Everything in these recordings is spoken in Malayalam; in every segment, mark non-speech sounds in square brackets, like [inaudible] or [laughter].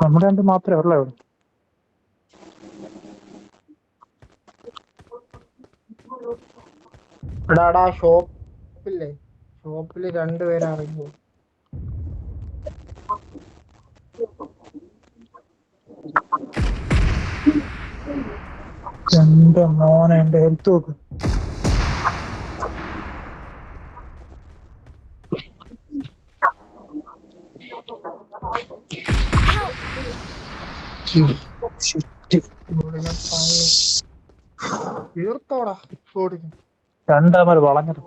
നമ്മുടെ രണ്ട് മാത്രമേ ഉള്ളൂ ഇവിടെ എടാടാ ഷോപ്പില്ലേ? ഷോപ്പിൽ രണ്ടുപേരെ അറിയുമോ എന്റെ മോനെ എന്റെ ഹെൽത്ത് നോക്ക്. രണ്ടാമത് വളഞ്ഞത്.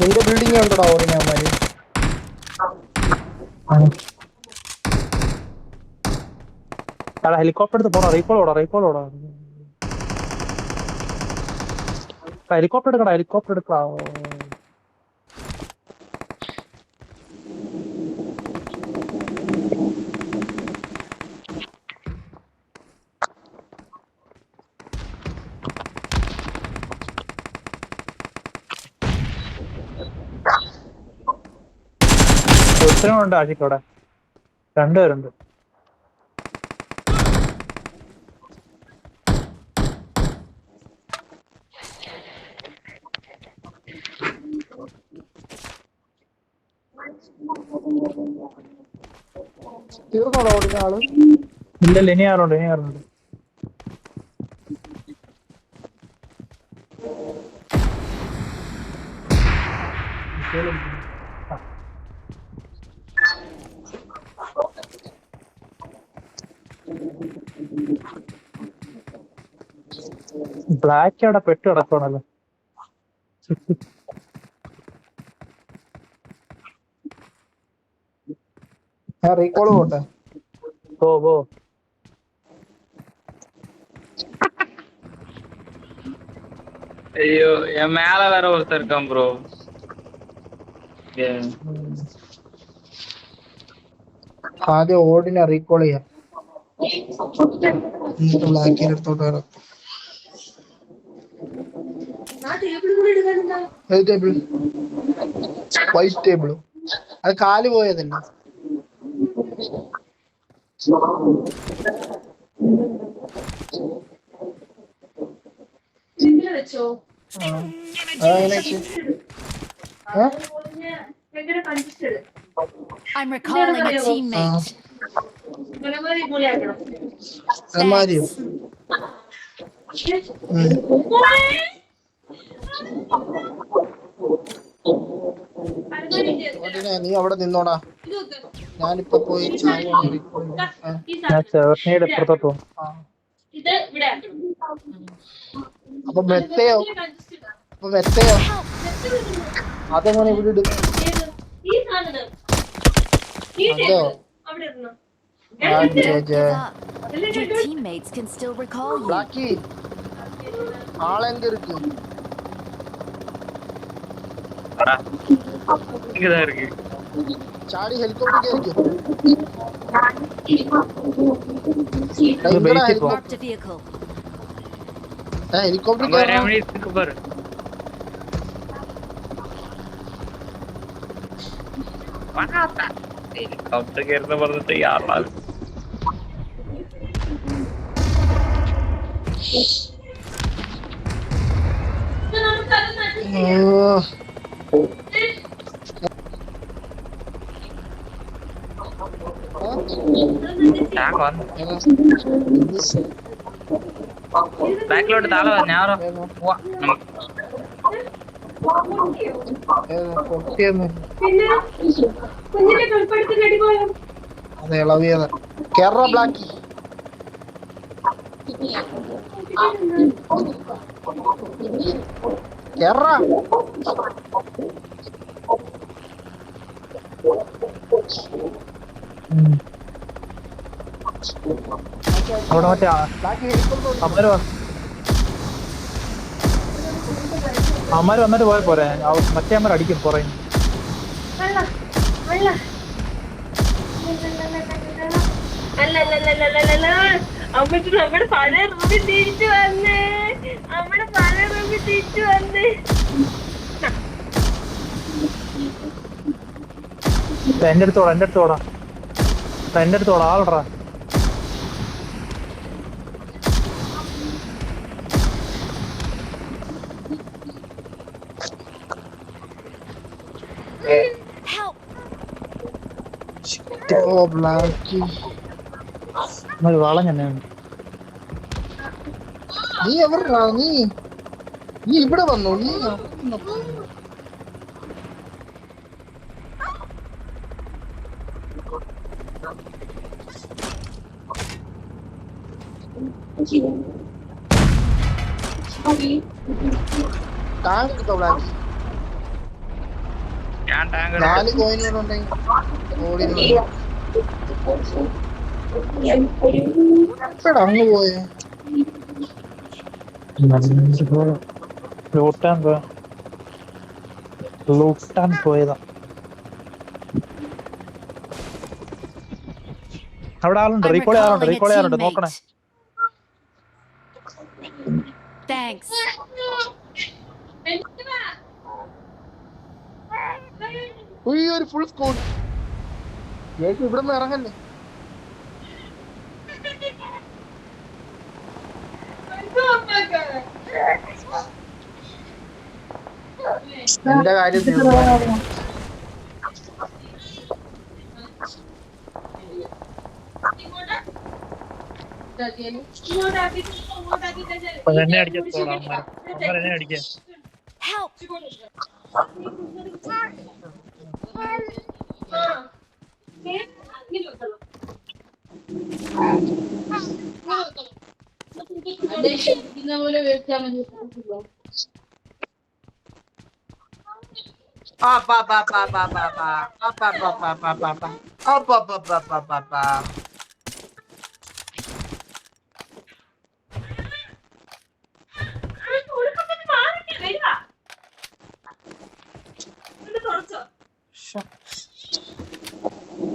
നിന്റെ ബിൽഡിംഗ് ഉണ്ടോടാ ഓടിഞ്ഞാമാര് ഹെലികോപ്റ്റർ എടുത്ത് പോടാ റീകോൾ ഓടാ റീകോൾ ഓടാ. ഹെലികോപ്റ്റർ എടുക്കടാ ഹെലികോപ്റ്റർ എടുക്കടാ. ഒരുത്തനുണ്ട് ആഷിക്ക് അവിടെ രണ്ടുപേരുണ്ട് ആൾ? ഇല്ലല്ല ഇനി ആരുണ്ട് ഇനി ആരുണ്ട്. ബ്ലാക്ക് അവിടെ പെട്ട് കിടക്കണല്ലോ ഞാൻ റീകോള് പോട്ടെ പോ പോ ஐயோ என் மேல வேற ஒருத்தர் இருக்கான் ப்ரோ ആദ്യം ഓടിനെ റീകോൾ ചെയ്യാം എന്നിട്ട് ബ്ലാക്കിന്റെ അടുത്തോട്ട് വരാം ഏത് ടേബിൾ വൈറ്റ് ടേബിൾ അത് കാൽ വെച്ചോ? I'm recalling a teammate. പരമാവധി നീ അവിടെ നിന്നോടാ. ഞാനിപ്പോ പോയി. ഇത് ഇവിടെ അപ്പൊ മെത്തയോ? അപ്പൊ മെത്തയോ? അതെങ്ങനെ ഇവിടെ ഇടും ഈ സാധനം ഈ അതോ ടേബിൾ இங்கதான் இருக்கு சாடி ஹெலிகாப்டர் இருக்கு ഇത് basic ആ. Marked a vehicle. ஹெலிகாப்டர் அங்க ரெமடிஸ் இருக்கு பாரு ഹെലികോപ്റ്റർ കയറുന്ന പറഞ്ഞിട്ട് യാറാണ് ടാങ്ക് വന്നു ബാക്കിലോട്ട് താഴെ വന്നു ഞാൻ പോവാ. നമുക്ക് പൊട്ടിയെന്ന് പിന്നെ കുഞ്ഞിനെ കൽപ്പെടുത്തി അടിപോയോ അത് ഇളവിയത് കേരള ബ്ലാക്കി കേരള ഉം. അവിടെ മറ്റേ അമ്മര് വന്ന് അമ്മര് വന്നിട്ട് പോയ പോരെ. മറ്റേ അമ്മ അടിക്കും പുറ വെള്ളം വെള്ളം. അല്ല അല്ല അല്ല അല്ല അല്ല അല്ല അമ്മയ്ക്ക് നമ്മുടെ പഴയ റൂമിൽ തിരിച്ചു വന്നേ. റൂമിൽ തിരിച്ചു വന്ന്. എന്റെ അടുത്തോടാ എന്റെ അടുത്തോടാ. എന്റെ അടുത്തോടാ ആളടാ. Help! ഓ ബ്ലാക്ക് ഒരു വളം നീ എവിടാ നീ നീ ഇവിടെ വന്നു നീ ടാങ്ക് എടുത്തോ ബ്ലാക്ക് ഞാൻ ടാങ്ക് നാല് കോയിനുകളുണ്ടെങ്കിൽ ഓടി എപ്പോഴാ അങ്ങ് പോയേ. ലൂട്ടാൻ പോയ ലൂട്ടാൻ പോയതാ. അവിടെ ആളുണ്ട്. റീകോൾ ചെയ്യാറുണ്ട്. റീകോൾ ആളുണ്ട് നോക്കണേ. താങ്ക്സ് ഒരു ഫുൾ സ്കൂൾ ഇവിടെ നിന്ന് ഇറങ്ങല്ലേ? എന്റെ കാര്യം എന്നെ അടിക്കത്തോളാം അമ്മ അമ്മ എന്നെ അടിക്കാൻ Help! ആ, പാ, പാ, പാ, പാ, പാ, പാ. ആ, പാ, പാ, പാ, പാ, പാ, പാ. ആ, പാ, പാ, പാ, പാ, പാ, പാ. ശ്ശെ.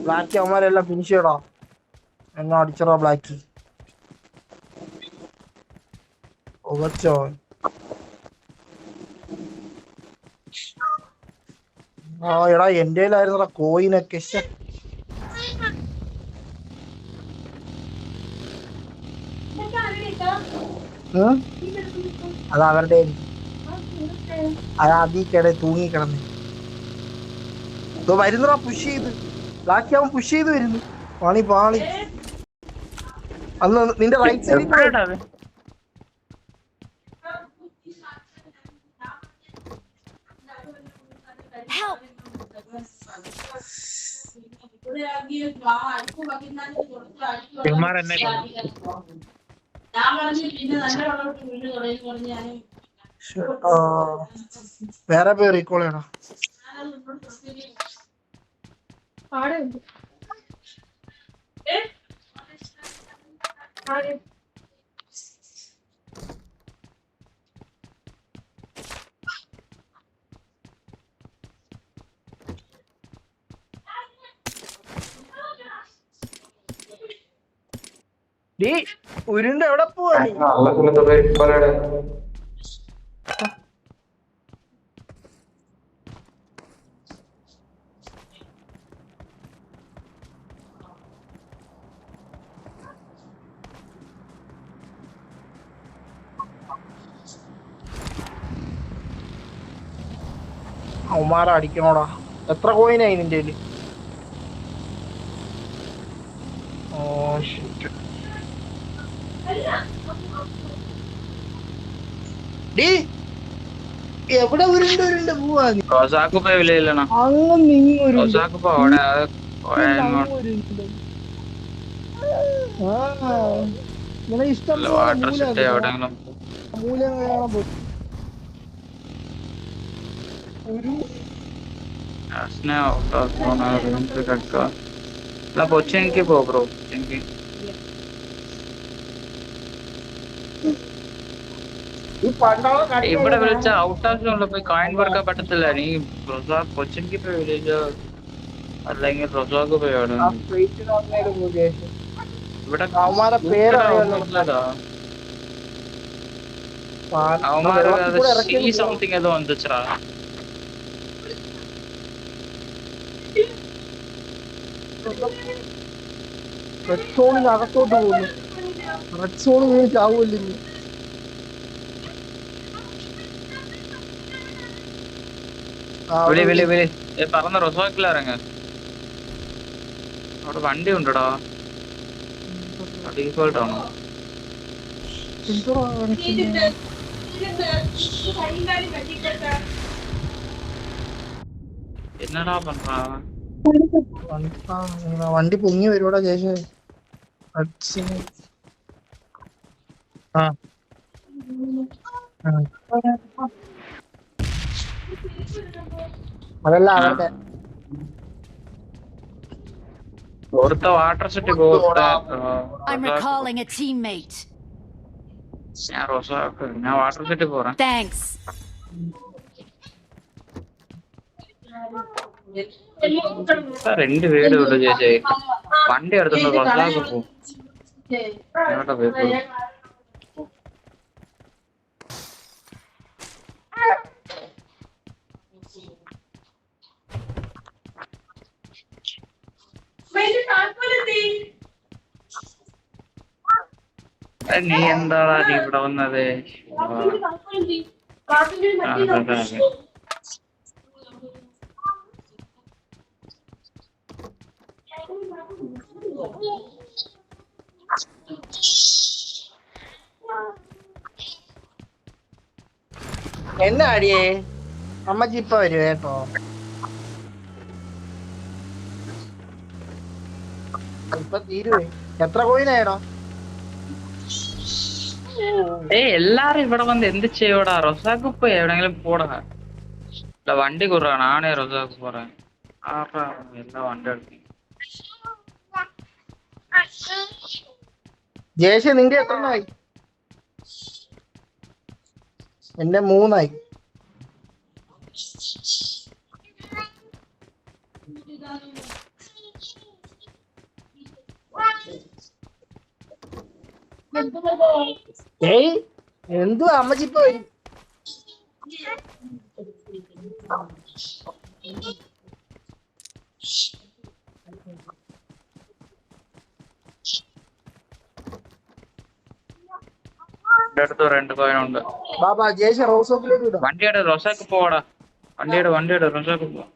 ബ്ലാക്കി അവന്മാരെല്ലാം ഫിനിഷ് ചെയ്യടോ എന്നാ അടിച്ചടോ ബ്ലാക്കി ഉവച്ചോ ആ എടാ എന്റെ കയ്യിലായിരുന്നടാ കോയിനൊക്കെ? അത് അവരുടെ അത് അതീ കിട തൂങ്ങി കിടന്ന്. വരുന്നടാ പുഷ് ചെയ്ത്. ബ്ലാക്കി അവൻ പുഷ് ചെയ്ത് വരുന്നു. പാളി പാളി. അന്ന് നിന്റെ റൈറ്റ് സൈഡിൽ Help! ഇവന്മാർ എന്നെ കൊന്നു. വേറെ പേര് റീകോൾ ചെയ്യണം? ഡീ ഉരുണ്ട് എവിടെ പോവാ നീ? അവന്മാരെ അടിക്കണോടാ. എത്ര കോയിനായി നിന്റെ കയ്യിൽ ഓ shit. ഡീ എവിടെ ഉരുണ്ട് ഉരുണ്ട് പോവാ പോയി വിലയില്ലണോ അങ്ങ് നീങ്ങി ഉരുണ്ട്. റോസാക്ക് പോ അവിടെ ആ നിങ്ങളെ ഇഷ്ടം വാട്ടർ സെറ്റ് എവിടെയെങ്കിലും മൂലം ഒരു യാസ്നെ ഔട്ട് ആക്കണോ റൂമിൽ കിടക്കുക അല്ല കൊച്ചിക്ക് പോ ബ്രോ. കൊച്ചിക്ക് ഈ പണ്ടാളെ കട്ടി ഇവിടെ വിളിച്ച ഔട്ട് ഹൗസിനുള്ള പോയി കോയിൻ കൊടുക്കാൻ പറ്റത്തില്ല. നീ കൊച്ചിൻക്ക് പോയി വിളിച്ചോ അല്ലെങ്കിൽ റൊസോക്ക് പോയി ഇവിടെ അവന്മാരെ സംതിങ് ഏതോ വന്നിച്ചാ റെഡ് സോണിന് അകത്തോട്ട് പോകുന്നു. റെഡ് സോൺ വീണ് ചാവുമല്ലേ വിളി വിളി വിളി. ഏ പറന്ന റൊസോക്കിൽ ഇറങ്ങ. അവിടെ വണ്ടി ഉണ്ടടാ? ഡീഫോൾട്ട് ആണോ? എന്നാടാ പண்றா വണ്ടി- പൊങ്ങി വരുവാടാ ആ. ആ. അതല്ല അവരുടെ വാട്ടർ രണ്ട് വണ്ടി എടുത്തോണ്ട് നീ എന്താടാ ഇവിടെ വന്നത്. എന്നാ അടിയേ? അമ്മച്ചി ഇപ്പൊ വരുവേ കേട്ടോ ഇപ്പൊ തീരുവേ. എത്ര കോയിനായടാ ഏ എല്ലാരും ഇവിടെ വന്ന് എന്ത് ചെയ്യൂടാ? റസാഖ് ഇപ്പൊ എവിടെങ്കിലും പോടാ? ഇല്ല വണ്ടി കുറവാണ്. ആണേ റസാഖ് പറയാൻ. ആരുടെ എല്ലാ വണ്ടി എടുക്കും ജേഷ് നിന്റെ എത്രണ്ണായി? എന്റെ മൂന്നായി. Thank you. ഏയ് എന്തു അമ്മച്ചി പോയി അടുത്ത് രണ്ട് പതിനുണ്ട് ബാബാ ജേഷ റോസോപ്പിലേക്ക് വണ്ടിയുടെ റോസാക്ക് പോവാടാ. വണ്ടിയുടെ വണ്ടിയുടെ റോസാക്ക് പോവാ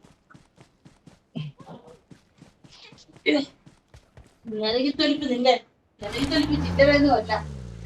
നിലകി തൊലിപ്പ് നിന്റെ നിലകി തൊലിപ്പ് ചിറ്റവേന്ന് കൊല്ലാം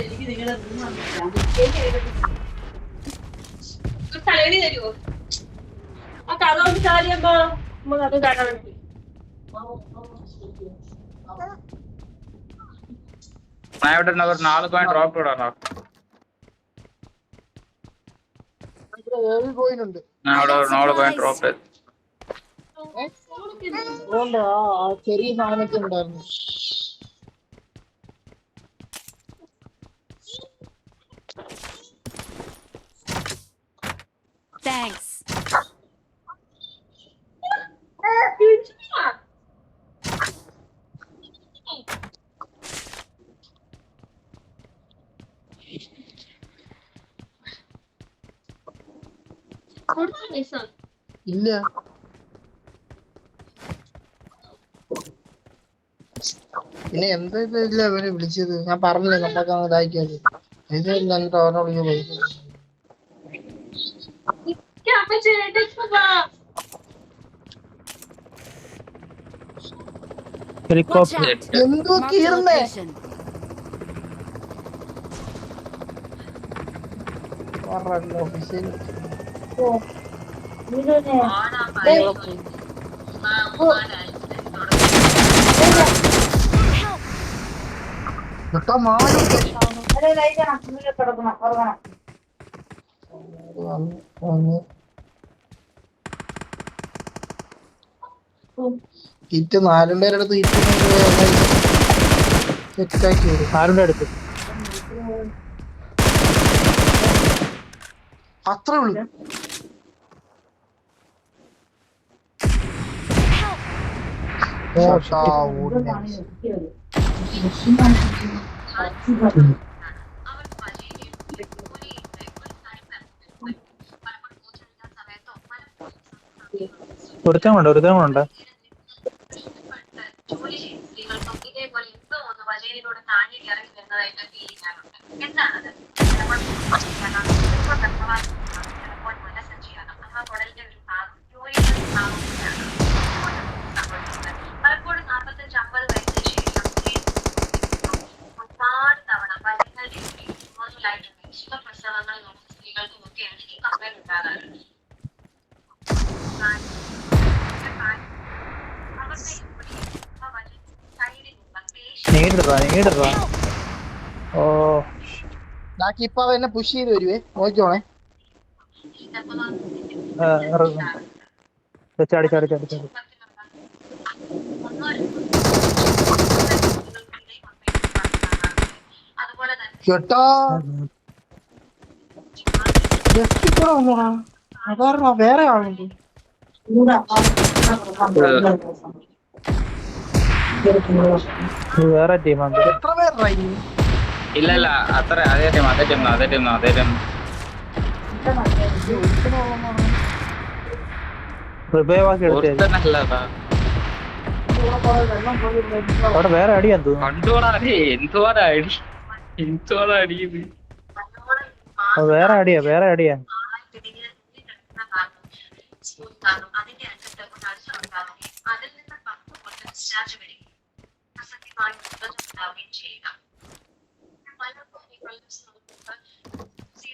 എനിക്ക് നിങ്ങളുടെ ഒരു തലവേദന തരുമോ ആ കഥ കൊണ്ട് ചാരിയപ്പോ നമുക്ക് അത് കാണാൻ വേണ്ടി நான் ഏഴ് കോയിനുണ്ട് ഞാൻ ഇവിടെ ഒരു നാല് കോയിൻ ഡ്രോപ്പ് ചെയ്തു അതുകൊണ്ട് ആ ആ ചെറിയ സാധനമൊക്കെ ഉണ്ടായിരുന്നു. Thanks. ഇല്ല. പിന്നെ എന്താ ഇല്ല അവർ വിളിച്ചത്? ഞാൻ പറഞ്ഞില്ലേ നമ്മക്ക് ഇതാക്കിയത് ഇത് എന്നിട്ട് അവനെ വിളിച്ച് ഹെലികോപ്റ്റർ out. എന്തോ Marked a കീറുന്നേ location. ഓഫീസിൽ Help. കിറ്റ് നാലുണ്ടേരുടെ അടുത്ത് സെറ്റാക്കി വിടും. അടുത്ത്. അത്രേ ഉള്ളു. കൊണ്ട് ഒരുത്തം കൊണ്ട് ജോലി ചെയ്യുന്ന സ്ത്രീകൾക്കും ഇതേപോലെ എന്തോ ഒന്ന് വജൈനിലൂടെ വരുന്നതായിട്ട് ഫീൽ ചെയ്യാറുണ്ട്. എന്താണത് ചിലപ്പോൾ ചിലപ്പോൾ ഗർഭവാസം ചിലപ്പോൾ മനസഞ്ചിയാകാം അഥവാ കുടലിന്റെ ഒരു ഭാഗം യോനിയുടെ ഒരു ഭാഗം സംഭവിക്കുന്നത് പലപ്പോഴും നാൽപ്പത്തഞ്ച് അമ്പത് വയസ്സിന് ശേഷം ഒരുപാട് തവണ വജൈനൽ കൂടുതലായിട്ടുണ്ടെങ്കിൽ സുഖപ്രസവങ്ങൾ നടന്ന സ്ത്രീകൾക്കും ഒക്കെയാണ് ഈ കമ്പയർ ഉണ്ടാകാറുണ്ട്. അവരുടെ ഇവിടെ ഓ ബാക്കി ഇപ്പൊ അവ എന്നെ പുഷ് ചെയ്ത് വരുവേ. നോക്കിക്കോണേ. ചാടി ചാടി ചാടി ചാടി. അതുപോലെ തന്നെ കേട്ടോ കൂടെ വന്നോടാ അതാരണ വേറെ ആളുണ്ട് വേറെ ടീമാണ് എത്ര പേരുടെ ഇല്ല ഇല്ല. അത്ര അതേ ടീം അതേ ടീം അതേ ടീം അതേ ടീം അവിടെ വേറെ തോന്നുന്നു കണ്ടോടാ അടേ. എന്തുവാടാ അടി? എന്തുവാടാ അടിയത് വേറെ അടിയാ വേറെ അടിയാ. അതിൽ നിന്ന് പത്ത് കൊണ്ട് ഡിസ്ചാർജ് വരികയും അസത്യമായി ഉണ്ടാവുകയും ചെയ്യുക.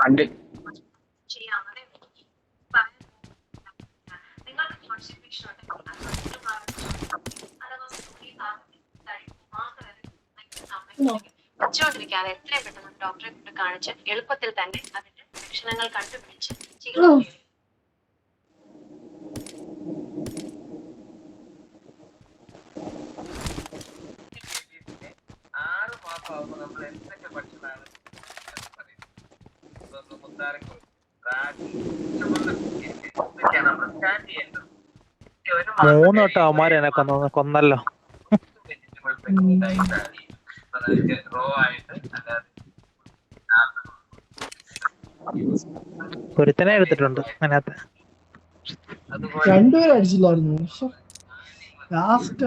സംഭവിക്കുന്നെങ്കിൽ വെച്ചുകൊണ്ടിരിക്കാതെ എത്രയും പെട്ടെന്ന് ഡോക്ടറെ കൊണ്ട് കാണിച്ച് എളുപ്പത്തിൽ തന്നെ അതിന്റെ ലക്ഷണങ്ങൾ കണ്ടുപിടിച്ച് ചികിത്സ മൂന്ന് വട്ടം അവന്മാരെ എന്നെ കൊന്നു കൊന്നല്ലോ. ഒരുത്തനെ എടുത്തിട്ടുണ്ട് അതിനകത്ത്. അതുപോലെ രണ്ടുപേരും അടിച്ചില്ലായിരുന്നു. ലാസ്റ്റ്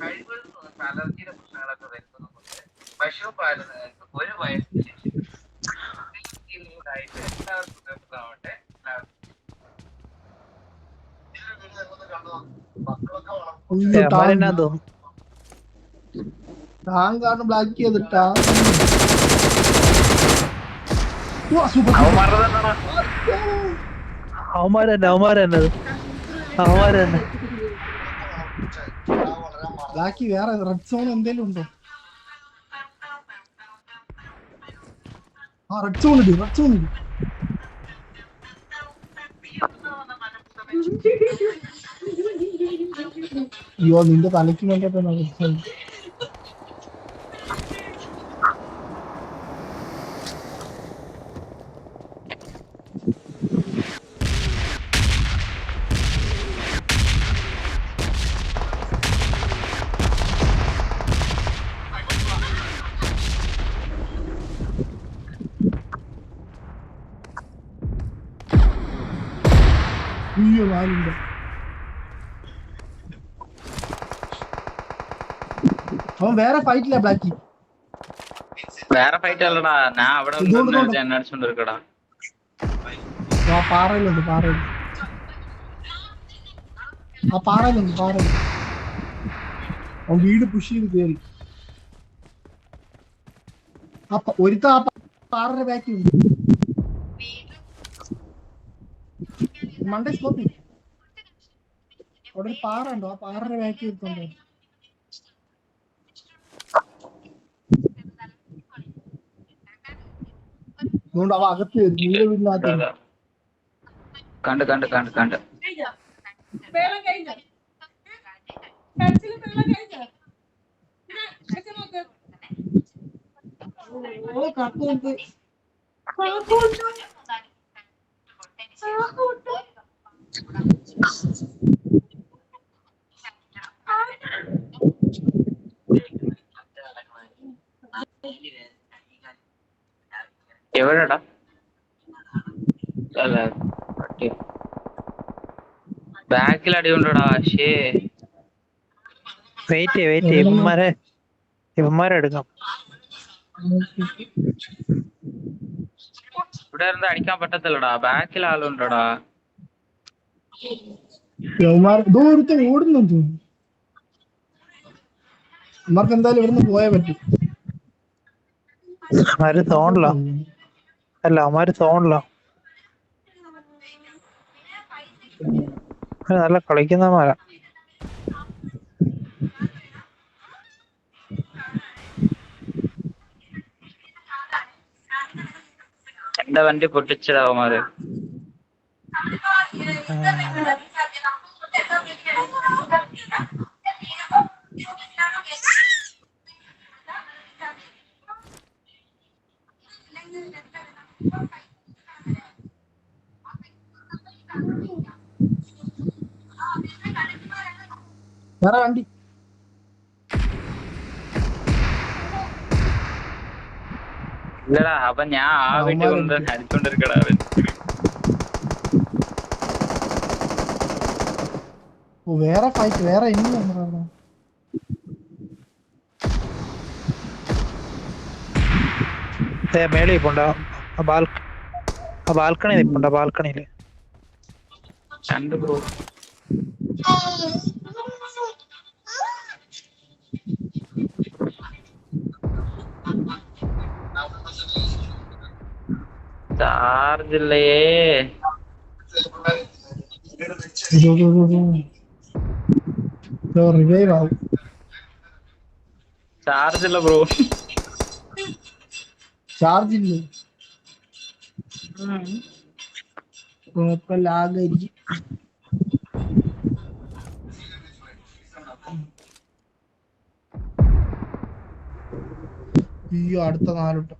കഴിവുകൾ അലർജിയുടെ പ്രശ്നങ്ങളൊക്കെ വരുന്നത് കൊണ്ട് പശുപാലന ഒരു വയസ്സിന് ശേഷം ആയിട്ട് എല്ലാവർക്കും ഉപയോഗപ്രദമാവട്ടെ. ടാങ്കാണ് ബ്ലാക്ക് ചെയ്തിട്ടാ. അവന്മാര് തന്നെ അവന്മാര് തന്നെ. അവന്മാര് തന്നെ. ബ്ലാക്കി വേറെ റെഡ് സോൺ എന്തേലും ഉണ്ടോ? ആ റെഡ് സോൺ ഇടി റെഡ് സോൺ ഇടി. [laughs] അയ്യോ നിന്റെ തലയ്ക്ക് വേണ്ടിട്ടാണ് red zone. അയ്യോ നാലുണ്ട് അവൻ വേറെ ഫൈറ്റില്ല ബ്ലാക്കി വേറെ ഫൈറ്റ് അല്ലടാ. ഞാൻ അവിടെ അടിച്ചോണ്ടിരിക്കടാ പാറയിലുണ്ട് പാറയിൽ ആ പാറയിലുണ്ട് പാറയിൽ അവൻ വീട് പുഷ് ചെയ്ത് കയറി ഒരുത്ത ആ പാറയുടെ ബാക്കി ഉണ്ട്. മണ്ടേ സ്കോപ്പി അവിടെ ഒരു പാറ ഉണ്ടോ ആ പാറയുടെ ബാക്കി എടുത്തോണ്ടോ അതുകൊണ്ട് അവ അകത്ത് കയറി നീല വീടിനകത്ത് അതാ. കണ്ട് കണ്ട് കണ്ട് കണ്ട്. വെള്ളം കഴിഞ്ഞോ കരച്ചിൽ വെള്ളം കഴിഞ്ഞോ അച്ഛൻ നോക്ക് ഓ കട്ടുണ്ട് എവിടെടാ? അല്ല ബാക്കിൽ അടിയുണ്ടോടാ ശേ വെയിറ്റ് വെയിറ്റ് ഇവന്മാരെ ഇവന്മാരെ എടുക്കാം. ഇവിടെ ഇരുന്ന് അടിക്കാൻ പറ്റത്തില്ലടാ. ബാക്കിൽ ആളുണ്ടോടാ? ഓടുന്നു എന്തായാലും ഇവിടുന്ന് പോയാ പറ്റും. സോണില്ല അല്ല അവന്മാര് സോണില്ല നല്ല കളിക്കുന്നമാരാ എന്റെ വണ്ടി പൊട്ടിച്ചടാ അവന്മാര്? വേറെ വണ്ടി. ഇല്ലടാ അപ്പൊ ഞാൻ ആ വീട്ടിൽ കൊണ്ട് അടിച്ചോണ്ടിരിക്കടാ അവൻ. ഓ വേറെ ഫൈറ്റ് വേറെ ഇനി അവിടെ. മേളി ഇപ്പുണ്ട് ആ ബാൽക്കണി നിപ്പുണ്ട് ആ ബാൽക്കണിയിൽ. രണ്ട് ബ്രോ. ചാർജ് ഇല്ലേ റിവൈവ് ആവും. ചാർജ് ഇല്ല ബ്രോ. ചാർജ് ഇല്ലേ? ലാഗായിരിക്കും അയ്യോ അടുത്ത നാലോട്ടം.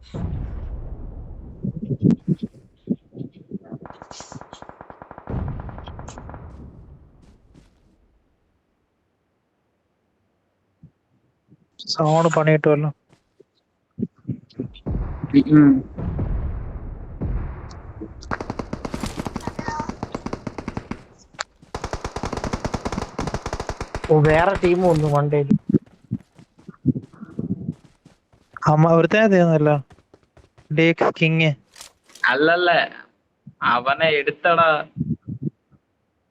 സൗണ്ട് പണി വേറെ ടീം വന്നു വണ്ടേൽ അമ്മ ഒരുത്തനെ തീർന്നല്ലോ ഡേക്സ് കിങ് അല്ലല്ല. അവനെ എടുത്തടാ.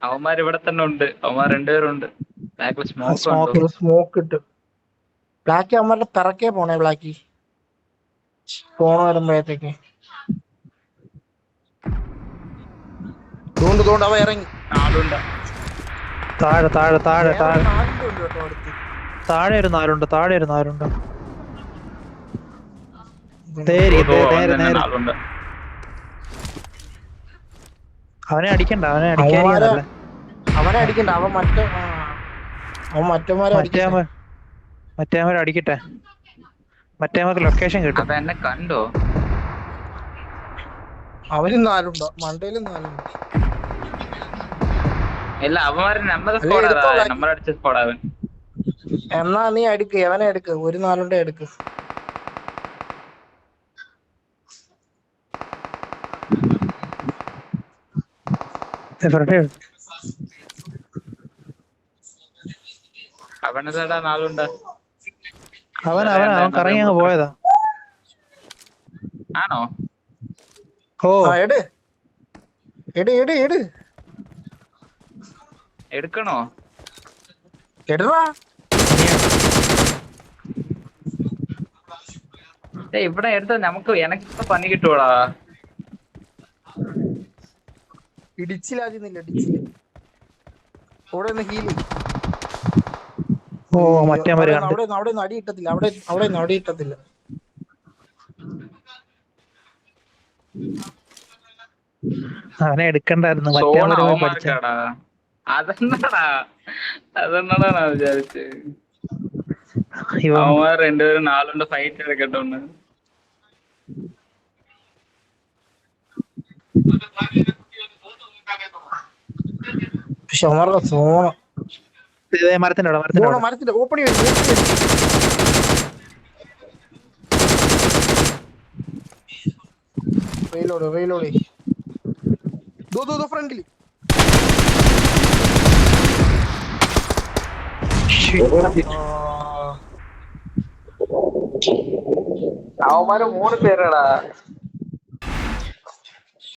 അവന്മാർ ഇവിടെ തന്നെ ഉണ്ട്. അവന്മാർ രണ്ടുപേരുണ്ട്. സ്മോക്ക് സ്മോക്ക് ഇട്ട്. ബ്ലാക്കി അവന്മാരുടെ പിറക്കേ പോണേ ബ്ലാക്കി ഫോൺ വരുമ്പോഴത്തേക്ക്. തോണ്ട് തോണ്ട് അവ ഇറങ്ങി. നാലുണ്ട് താഴെ താഴെ താഴെ താഴെ. താഴെ ഒരു നാലുണ്ട് താഴെ ഒരു നാലുണ്ട് അവനെ അടിക്കണ്ട അവനെ അവനെ അടിക്കണ്ട അവൻ മറ്റേ അവൻ മറ്റന്മാരെ മറ്റേ അടിക്കട്ടെ. മറ്റേ ലൊക്കേഷൻ കിട്ടും. എന്നെ കണ്ടോ? അവനും നാലുണ്ടോ മണ്ടയിലും നാലുണ്ട്. ഇല്ല അവന്മാര് അല്ല, സ്കോഡ്. നമ്പർ അടിച്ച സ്കോഡ് അവൻ എന്നാ നീ എടുക്ക് എവനെ എടുക്ക് ഒരു നാലുണ്ടെ എടുക്ക്. വെറുതെ അവനെന്താ നാലുണ്ട് അവൻ അവൻ അവൻ കറങ്ങി അങ്ങ് പോയതാ. ആണോ? ഓ. ആ എട്. എട് എട് എട്. എടുക്കണോ? ഇവിടെ എടുത്ത. നമുക്ക് എനക്ക് പണി കിട്ടൂടാ. ഇടിച്ചിലാകുന്നില്ല ഇടിച്ചിൽ. അവിടെ നിന്ന് ഹീലി ഓ മറ്റേ അവർ കണ്ട്. അവിടെ അവിടെ അടി ഇട്ടത്തില്ല അവിടെ അവിടെ അടി അവനെ എടുക്കണ്ടായിരുന്നു. മറ്റേ അതെന്നാടാ. അതെന്നാടാ ഞാൻ വിചാരിച്ച്. ഇവൻ അവന്മാർ രണ്ടുപേരും നാലുണ്ട് ഫൈറ്റ് പക്ഷെ അവന്മാരുടെ സോണ ഇതേ മരത്തിന്റെ അവിടെ മരത്തിന്റെ സോണ മരത്തിന്റെ ഓപ്പണി ദോ ദോ ഫ്രണ്ടിൽ അവന്മാര് മൂന്ന് പേരാടാ